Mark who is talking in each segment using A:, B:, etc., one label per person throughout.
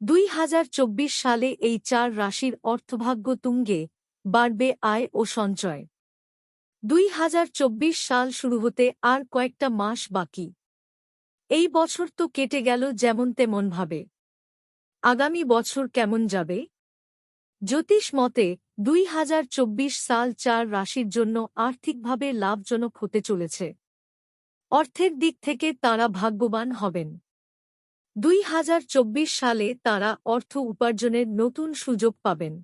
A: দুই হাজার চব্বিশ সালে এই চার রাশির অর্থভাগ্য তুঙ্গে, বাড়বে আয় ও সঞ্চয়। দুই হাজার চব্বিশ সাল শুরু হতে আর কয়েকটা মাস বাকি। এই বছর তো কেটে গেল যেমন তেমনভাবে। আগামী বছর কেমন যাবে? জ্যোতিষ মতে, দুই হাজার চব্বিশ সাল চার রাশির জন্য আর্থিকভাবে লাভজনক হতে চলেছে। অর্থের দিক থেকে তারা ভাগ্যবান হবেন। দুই হাজার চব্বিশ সালে তারা অর্থ উপার্জনের নতুন সুযোগ পাবেন।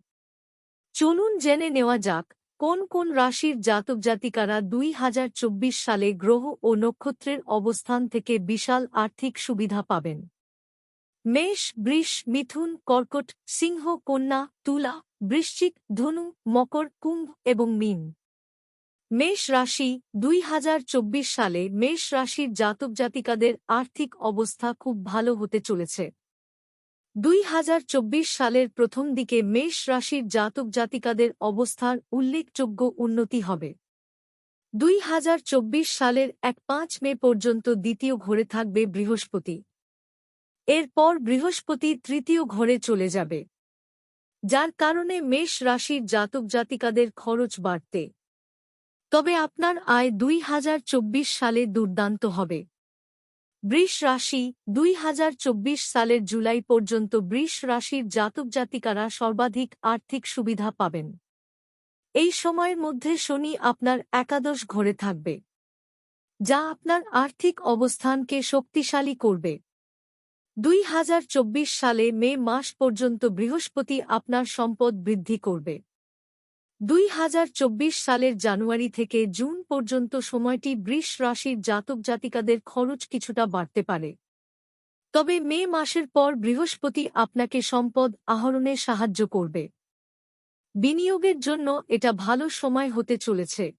A: চলুন জেনে নেওয়া যাক, কোন কোন রাশির জাতক জাতিকারা দুই হাজার চব্বিশ সালে গ্রহ ও নক্ষত্রের অবস্থান থেকে বিশাল আর্থিক সুবিধা পাবেন। মেষ, বৃষ, মিথুন, কর্কট, সিংহ, কন্যা, তুলা, বৃশ্চিক, ধনু, মকর, কুম্ভ এবং মিন। মেষ রাশি, দুই হাজার চব্বিশ সালে মেষ রাশির জাতক জাতিকাদের আর্থিক অবস্থা খুব ভালো হতে চলেছে। দুই হাজার চব্বিশ সালের প্রথম দিকে মেষ রাশির জাতক জাতিকাদের অবস্থার উল্লেখযোগ্য উন্নতি হবে। দুই হাজার চব্বিশ সালের এক পাঁচ মে পর্যন্ত দ্বিতীয় ঘরে থাকবে বৃহস্পতি। এরপর বৃহস্পতি তৃতীয় ঘরে চলে যাবে। যার কারণে মেষ রাশির জাতক জাতিকাদের খরচ বাড়তে তবে আপনার আয় দুই হাজার চব্বিশ সালে দুর্দান্ত হবে। বৃষ রাশি দুই হাজার চব্বিশ সালের জুলাই পর্যন্ত বৃষ রাশির জাতক জাতিকারা সর্বাধিক আর্থিক সুবিধা পাবেন। এই সময়ের মধ্যে শনি আপনার একাদশ ঘরে থাকবে, যা আপনার আর্থিক অবস্থানকে শক্তিশালী করবে। দুই হাজার চব্বিশ সালে মে মাস পর্যন্ত বৃহস্পতি আপনার সম্পদ বৃদ্ধি করবে। দুই হাজার চব্বিশ সালের জানুয়ারি থেকে জুন পর্যন্ত সময়টি বৃষ রাশির জাতক জাতিকাদের খরচ কিছুটা বাড়তে পারে। তবে মে মাসের পর বৃহস্পতি আপনাকে সম্পদ আহরণে সাহায্য করবে। বিনিয়োগের জন্য এটা ভালো সময় হতে চলেছে।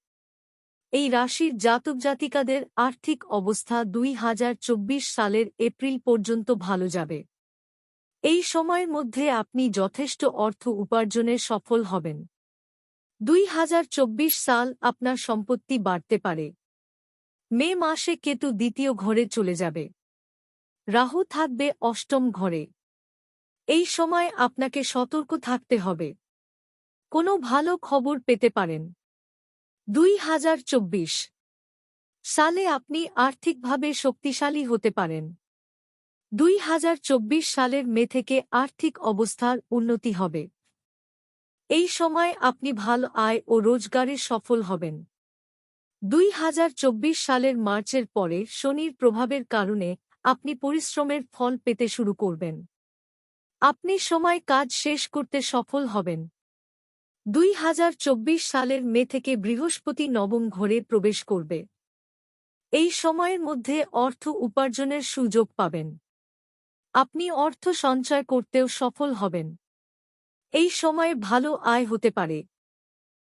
A: এই রাশির জাতক জাতিকাদের আর্থিক অবস্থা দুই হাজার চব্বিশ সালের এপ্রিল পর্যন্ত ভালো যাবে। এই সময়ের মধ্যে আপনি যথেষ্ট অর্থ উপার্জনে সফল হবেন। দুই হাজার চব্বিশ সাল আপনার সম্পত্তি বাড়তে পারে। মে মাসে কেতু দ্বিতীয় ঘরে চলে যাবে। রাহু থাকবে অষ্টম ঘরে। এই সময় আপনাকে সতর্ক থাকতে হবে। কোনো ভালো খবর পেতে পারেন। দুই হাজার চব্বিশ সালে আপনি আর্থিকভাবে শক্তিশালী হতে পারেন। দুই হাজার চব্বিশ সালের মে থেকে আর্থিক অবস্থার উন্নতি হবে। এই সময় আপনি ভালো আয় ও রোজগারে সফল হবেন। দুই হাজার চব্বিশ সালের মার্চের পরে শনির প্রভাবের কারণে আপনি পরিশ্রমের ফল পেতে শুরু করবেন। আপনি সময় কাজ শেষ করতে সফল হবেন। দুই হাজার চব্বিশ সালের মে থেকে বৃহস্পতি নবম ঘরে প্রবেশ করবে। এই সময়ের মধ্যে অর্থ উপার্জনের সুযোগ পাবেন। আপনি অর্থ সঞ্চয় করতেও সফল হবেন। এই সময়ে ভালো আয় হতে পারে।